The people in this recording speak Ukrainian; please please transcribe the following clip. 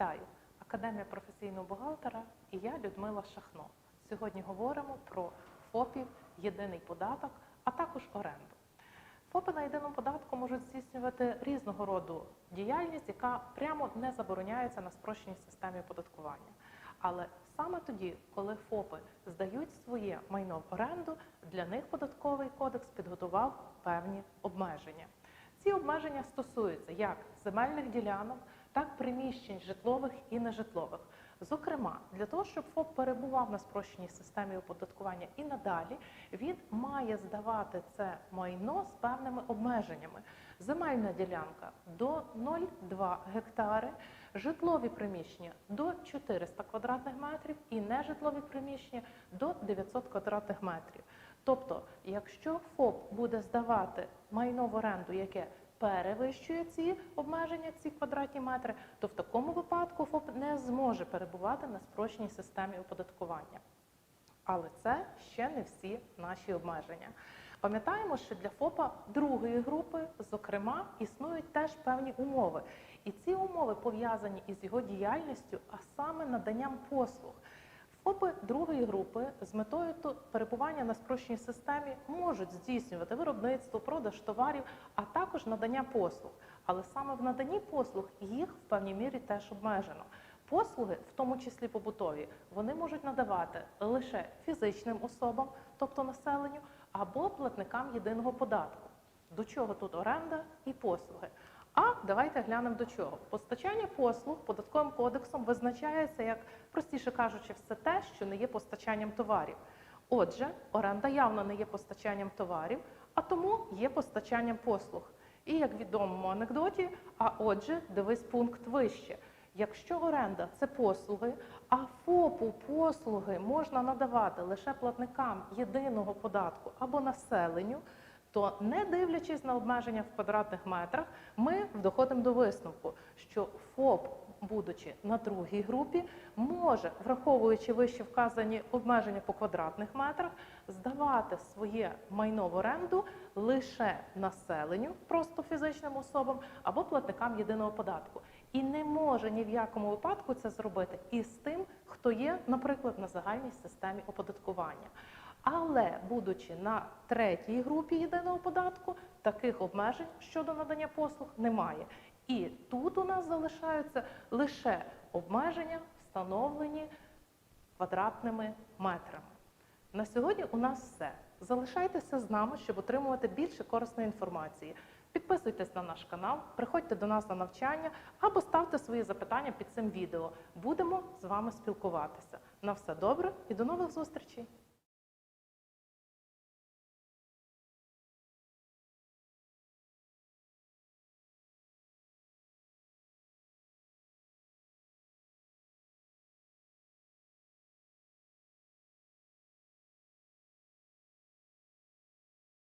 Вітаю! Академія професійного бухгалтера і я Людмила Шахно. Сьогодні говоримо про ФОПів, єдиний податок, а також оренду. ФОПи на єдиному податку можуть здійснювати різного роду діяльність, яка прямо не забороняється на спрощеній системі оподаткування. Але саме тоді, коли ФОПи здають своє майно в оренду, для них податковий кодекс підготував певні обмеження. Ці обмеження стосуються як земельних ділянок, так приміщень житлових і нежитлових. Зокрема, для того, щоб ФОП перебував на спрощеній системі оподаткування і надалі, він має здавати це майно з певними обмеженнями. Земельна ділянка до 0,2 гектари, житлові приміщення до 400 квадратних метрів і нежитлові приміщення до 900 квадратних метрів. Тобто, якщо ФОП буде здавати майно в оренду, яке перевищує ці обмеження, ці квадратні метри, то в такому випадку ФОП не зможе перебувати на спрощеній системі оподаткування. Але це ще не всі наші обмеження. Пам'ятаємо, що для ФОПа другої групи, зокрема, існують теж певні умови. І ці умови пов'язані із його діяльністю, а саме наданням послуг. ФОПи другої групи з метою перебування на спрощеній системі можуть здійснювати виробництво, продаж товарів, а також надання послуг. Але саме в наданні послуг їх в певній мірі теж обмежено. Послуги, в тому числі побутові, вони можуть надавати лише фізичним особам, тобто населенню, або платникам єдиного податку. До чого тут оренда і послуги? А давайте глянемо до чого. Постачання послуг податковим кодексом визначається як, простіше кажучи, все те, що не є постачанням товарів. Отже, оренда явно не є постачанням товарів, а тому є постачанням послуг. І як відомому анекдоті, а отже, дивись пункт вище. Якщо оренда це послуги, а ФОПу послуги можна надавати лише платникам єдиного податку або населенню, то не дивлячись на обмеження в квадратних метрах, ми доходимо до висновку, що ФОП, будучи на другій групі, може, враховуючи вище вказані обмеження по квадратних метрах, здавати своє майно в оренду лише населенню, просто фізичним особам або платникам єдиного податку. І не може ні в якому випадку це зробити із тим, хто є, наприклад, на загальній системі оподаткування. Але будучи на третій групі єдиного податку, таких обмежень щодо надання послуг немає. І тут у нас залишаються лише обмеження, встановлені квадратними метрами. На сьогодні у нас все. Залишайтеся з нами, щоб отримувати більше корисної інформації. Підписуйтесь на наш канал, приходьте до нас на навчання або ставте свої запитання під цим відео. Будемо з вами спілкуватися. На все добре і до нових зустрічей!